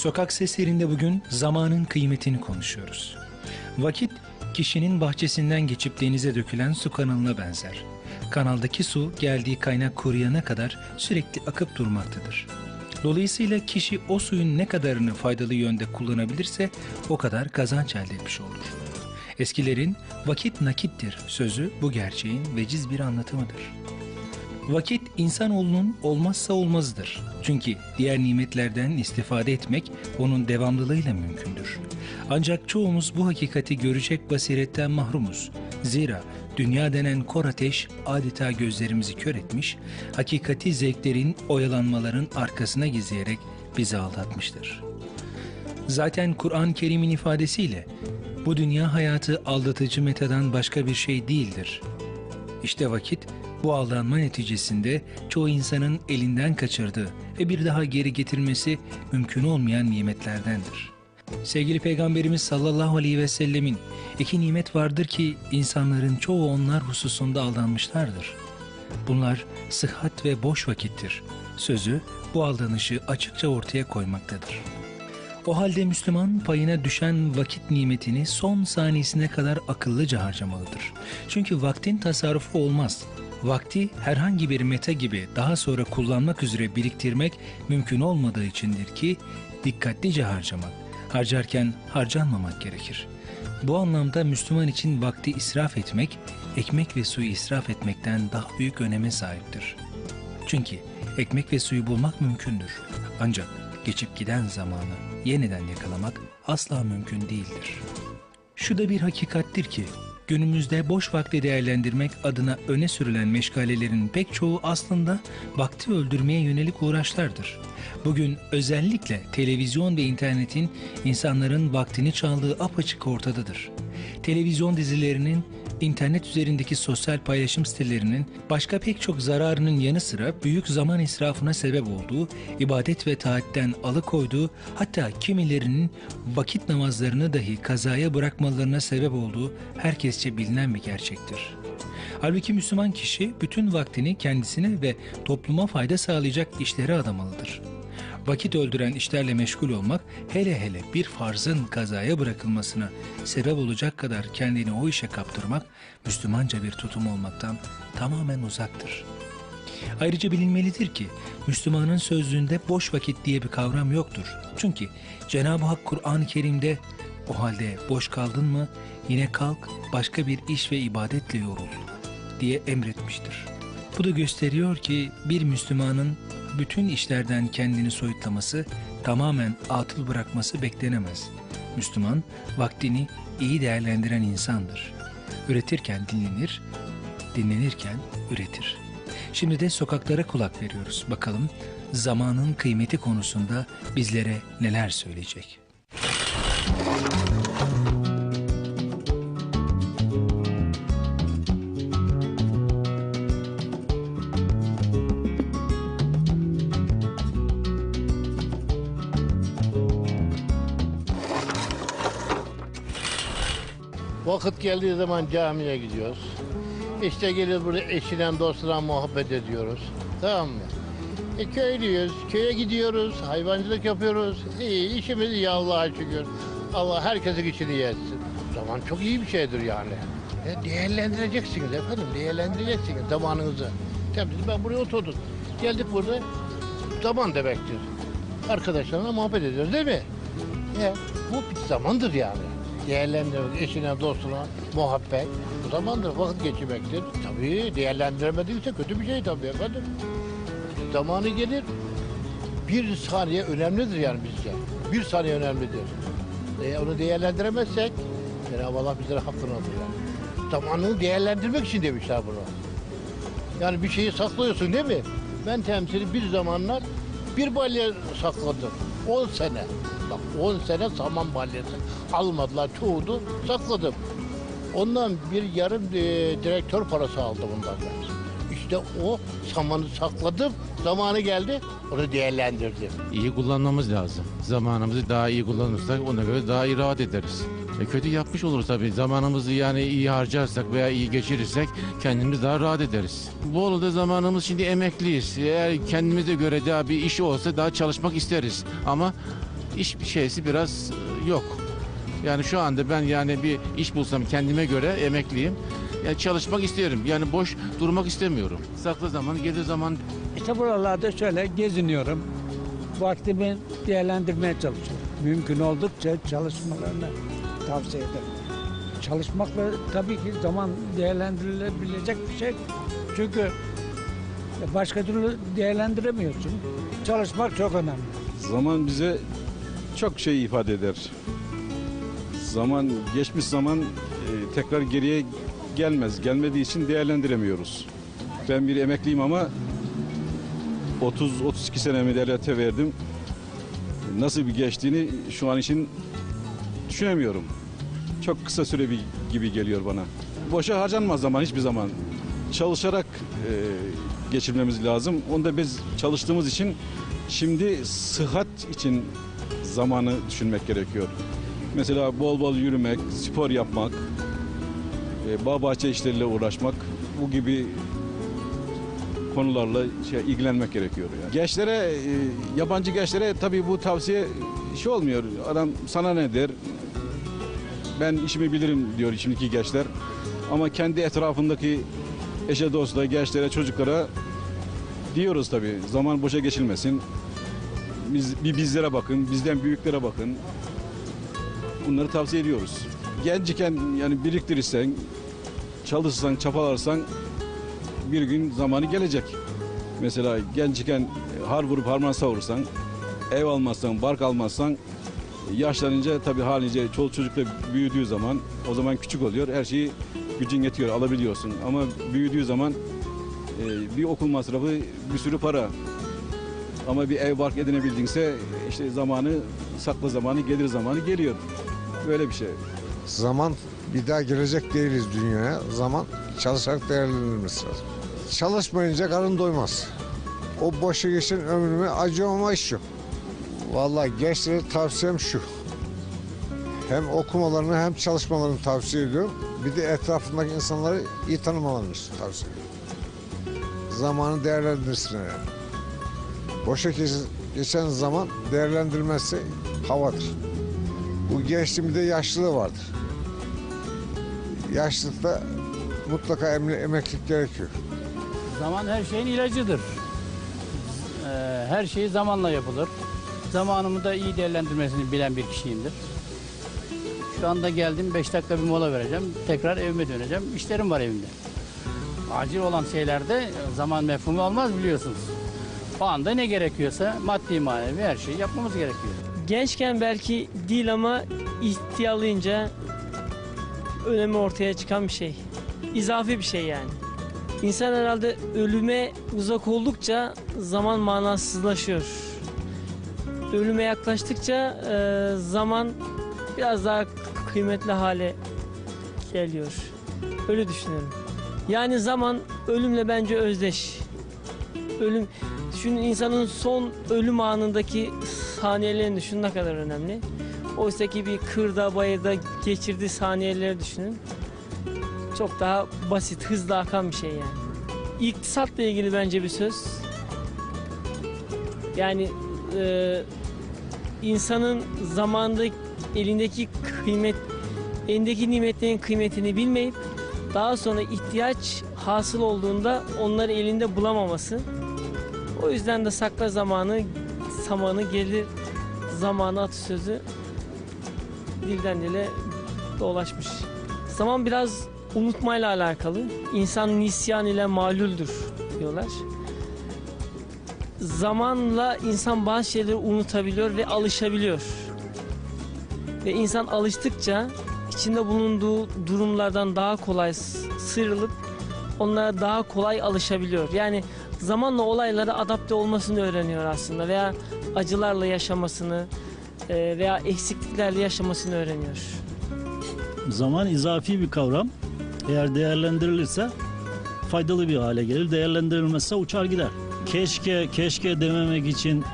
Sokak seslerinde bugün zamanın kıymetini konuşuyoruz. Vakit kişinin bahçesinden geçip denize dökülen su kanalına benzer. Kanaldaki su geldiği kaynak kuruyana kadar sürekli akıp durmaktadır. Dolayısıyla kişi o suyun ne kadarını faydalı yönde kullanabilirse o kadar kazanç elde etmiş olur. Eskilerin vakit nakittir sözü bu gerçeğin veciz bir anlatımıdır. Vakit insanoğlunun olmazsa olmazıdır. Çünkü diğer nimetlerden istifade etmek onun devamlılığıyla mümkündür. Ancak çoğumuz bu hakikati görecek basiretten mahrumuz. Zira dünya denen kor ateş adeta gözlerimizi kör etmiş, hakikati zevklerin, oyalanmaların arkasına gizleyerek bizi aldatmıştır. Zaten Kur'an-ı Kerim'in ifadesiyle bu dünya hayatı aldatıcı metadan başka bir şey değildir. İşte vakit bu aldanma neticesinde çoğu insanın elinden kaçırdığı ve bir daha geri getirmesi mümkün olmayan nimetlerdendir. Sevgili Peygamberimiz sallallahu aleyhi ve sellemin iki nimet vardır ki insanların çoğu onlar hususunda aldanmışlardır. Bunlar sıhhat ve boş vakittir. Sözü bu aldanışı açıkça ortaya koymaktadır. O halde Müslüman payına düşen vakit nimetini son saniyesine kadar akıllıca harcamalıdır. Çünkü vaktin tasarrufu olmaz. Vakti herhangi bir meta gibi daha sonra kullanmak üzere biriktirmek mümkün olmadığı içindir ki dikkatlice harcamak, harcarken harcanmamak gerekir. Bu anlamda Müslüman için vakti israf etmek, ekmek ve suyu israf etmekten daha büyük öneme sahiptir. Çünkü ekmek ve suyu bulmak mümkündür. Ancak geçip giden zamanı yeniden yakalamak asla mümkün değildir. Şu da bir hakikattir ki günümüzde boş vakti değerlendirmek adına öne sürülen meşgalelerin pek çoğu aslında vakti öldürmeye yönelik uğraşlardır. Bugün özellikle televizyon ve internetin insanların vaktini çaldığı apaçık ortadadır. Televizyon dizilerinin internet üzerindeki sosyal paylaşım sitelerinin başka pek çok zararının yanı sıra büyük zaman israfına sebep olduğu, ibadet ve taatten alıkoyduğu, hatta kimilerinin vakit namazlarını dahi kazaya bırakmalarına sebep olduğu herkesçe bilinen bir gerçektir. Halbuki Müslüman kişi bütün vaktini kendisine ve topluma fayda sağlayacak işlere adamalıdır. Vakit öldüren işlerle meşgul olmak, hele hele bir farzın kazaya bırakılmasına sebep olacak kadar kendini o işe kaptırmak, Müslümanca bir tutum olmaktan tamamen uzaktır. Ayrıca bilinmelidir ki Müslümanın sözlüğünde boş vakit diye bir kavram yoktur. Çünkü Cenab-ı Hak Kur'an-ı Kerim'de o halde boş kaldın mı yine kalk başka bir iş ve ibadetle yorul diye emretmiştir. Bu da gösteriyor ki bir Müslümanın bütün işlerden kendini soyutlaması, tamamen atıl bırakması beklenemez. Müslüman vaktini iyi değerlendiren insandır. Üretirken dinlenir, dinlenirken üretir. Şimdi de sokaklara kulak veriyoruz. Bakalım zamanın kıymeti konusunda bizlere neler söyleyecek. Vakit geldiği zaman camiye gidiyoruz. İşte geliyoruz burada eşiyle dostla muhabbet ediyoruz. Tamam mı? E köylüyüz, köye gidiyoruz, hayvancılık yapıyoruz. İyi, işimiz iyi Allah'a şükür. Allah herkesin içini yersin. Zaman çok iyi bir şeydir yani. E, değerlendireceksiniz efendim, değerlendireceksiniz zamanınızı. Tabii ben buraya oturdum. Geldik burada, zaman demektir. Arkadaşlarla muhabbet ediyoruz değil mi? Ya, bu bir zamandır yani değerlendirmek, eşine, dostuna muhabbet. Bu zamandır vakit geçirmektir. Tabii değerlendiremediyse kötü bir şey tabii efendim. Zamanı gelir. Bir saniye önemlidir yani bizce. Bir saniye önemlidir. E, onu değerlendiremezsek Cenab-ı Allah bizlere hakkını alır yani. Değerlendirmek için demişler bunu. Yani bir şeyi saklıyorsun değil mi? Ben temsili bir zamanlar bir balya sakladım. 10 sene. Bak 10 sene saman balyası almadılar çoğunu sakladım. Ondan bir yarım e, direktör parası aldım ondan ben. İşte o samanı sakladım. Zamanı geldi onu değerlendirdim. İyi kullanmamız lazım. Zamanımızı daha iyi kullanırsak ona göre daha iyi rahat ederiz. E kötü yapmış oluruz tabii. Zamanımızı yani iyi harcarsak veya iyi geçirirsek kendimiz daha rahat ederiz. Bolu'da zamanımız şimdi emekliyiz. Eğer kendimize göre daha bir iş olsa daha çalışmak isteriz. Ama iş şeysi biraz e, yok. Yani şu anda ben yani bir iş bulsam kendime göre emekliyim. Yani çalışmak isterim. Yani boş durmak istemiyorum. Saklı zaman, gelir zaman İşte buralarda şöyle geziniyorum. Vaktimi değerlendirmeye çalışıyorum. Mümkün oldukça çalışmalarını tavsiye ederim. Çalışmakla tabii ki zaman değerlendirilebilecek bir şey. Çünkü başka türlü değerlendiremiyorsun. Çalışmak çok önemli. Zaman bize çok şey ifade eder. Zaman, geçmiş zaman e, tekrar geriye gelmez. Gelmediği için değerlendiremiyoruz. Ben bir emekliyim ama 30-32 senemi devlete verdim. Nasıl bir geçtiğini şu an için düşünemiyorum. Çok kısa süre bir, gibi geliyor bana. Boşa harcanmaz zaman hiçbir zaman. Çalışarak e, geçirmemiz lazım. Onu da biz çalıştığımız için şimdi sıhhat için zamanı düşünmek gerekiyor. Mesela bol bol yürümek, spor yapmak, e, bağ bahçe işleriyle uğraşmak bu gibi konularla şey, ilgilenmek gerekiyor. Yani. Gençlere, e, yabancı gençlere tabii bu tavsiye şey olmuyor. Adam sana ne der? Ben işimi bilirim diyor şimdiki gençler. Ama kendi etrafındaki eşe dosta, gençlere, çocuklara diyoruz tabii. Zaman boşa geçilmesin. Biz, bir bizlere bakın, bizden büyüklere bakın. Bunları tavsiye ediyoruz. Genciken yani biriktirirsen, çalışırsan, çapalarsan bir gün zamanı gelecek. Mesela gençken har vurup harman savurursan, ev almazsan, bark almazsan yaşlanınca tabii halice çoluk çocukla büyüdüğü zaman o zaman küçük oluyor. Her şeyi gücün yetiyor, alabiliyorsun. Ama büyüdüğü zaman e, bir okul masrafı bir sürü para. Ama bir ev bark edinebildinse işte zamanı, saklı zamanı, gelir zamanı geliyor. Böyle bir şey. Zaman bir daha gelecek değiliz dünyaya. Zaman çalışarak değerlendirilmesi lazım. Çalışmayınca karın doymaz. O boşa geçen ömrüme acımama iş yok. Vallahi gençlere tavsiyem şu. Hem okumalarını hem çalışmalarını tavsiye ediyorum. Bir de etrafındaki insanları iyi tanımalarını tavsiye ediyorum. Zamanı değerlendirsinler yani. Boşa geç- geçen zaman değerlendirmezse havadır. Bu gençliğimde yaşlılığı vardır. Yaşlılıkta mutlaka emeklilik gerekiyor. Zaman her şeyin ilacıdır. Ee, her şey zamanla yapılır. Zamanımı da iyi değerlendirmesini bilen bir kişiyimdir. Şu anda geldim 5 dakika bir mola vereceğim. Tekrar evime döneceğim. İşlerim var evimde. Acil olan şeylerde zaman mefhumu olmaz biliyorsunuz. O ne gerekiyorsa maddi manevi her şeyi yapmamız gerekiyor. Gençken belki değil ama ihtiyarlayınca önemi ortaya çıkan bir şey. İzafi bir şey yani. İnsan herhalde ölüme uzak oldukça zaman manasızlaşıyor. Ölüme yaklaştıkça e, zaman biraz daha kıymetli hale geliyor. Öyle düşünüyorum. Yani zaman ölümle bence özdeş. Ölüm, düşünün insanın son ölüm anındaki saniyelerini düşünün ne kadar önemli. Oysa ki bir kırda bayırda geçirdiği saniyeleri düşünün. Çok daha basit, hızlı akan bir şey yani. İktisatla ilgili bence bir söz. Yani e, insanın zamanda elindeki kıymet, elindeki nimetlerin kıymetini bilmeyip daha sonra ihtiyaç hasıl olduğunda onları elinde bulamaması. O yüzden de sakla zamanı, zamanı gelir zamanı atasözü dilden dile dolaşmış. Zaman biraz unutmayla alakalı. İnsan nisyan ile malüldür diyorlar. Zamanla insan bazı şeyleri unutabiliyor ve alışabiliyor. Ve insan alıştıkça içinde bulunduğu durumlardan daha kolay sıyrılıp onlara daha kolay alışabiliyor. Yani zamanla olaylara adapte olmasını öğreniyor aslında veya acılarla yaşamasını e, veya eksikliklerle yaşamasını öğreniyor. Zaman izafi bir kavram. Eğer değerlendirilirse faydalı bir hale gelir. Değerlendirilmezse uçar gider. Keşke, keşke dememek için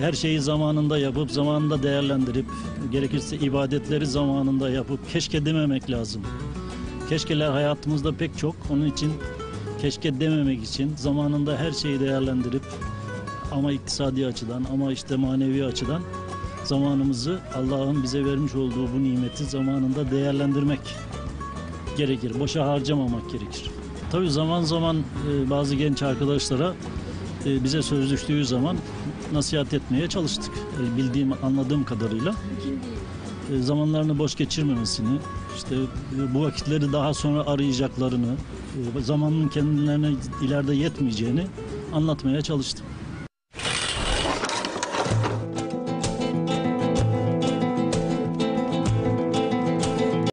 her şeyi zamanında yapıp zamanında değerlendirip gerekirse ibadetleri zamanında yapıp keşke dememek lazım. Keşkeler hayatımızda pek çok. Onun için keşke dememek için zamanında her şeyi değerlendirip ama iktisadi açıdan ama işte manevi açıdan zamanımızı Allah'ın bize vermiş olduğu bu nimeti zamanında değerlendirmek gerekir. Boşa harcamamak gerekir. Tabii zaman zaman e, bazı genç arkadaşlara e, bize söz düştüğü zaman nasihat etmeye çalıştık. E, bildiğim, anladığım kadarıyla. Zamanlarını boş geçirmemesini, işte e, bu vakitleri daha sonra arayacaklarını, e, zamanın kendilerine ileride yetmeyeceğini anlatmaya çalıştım.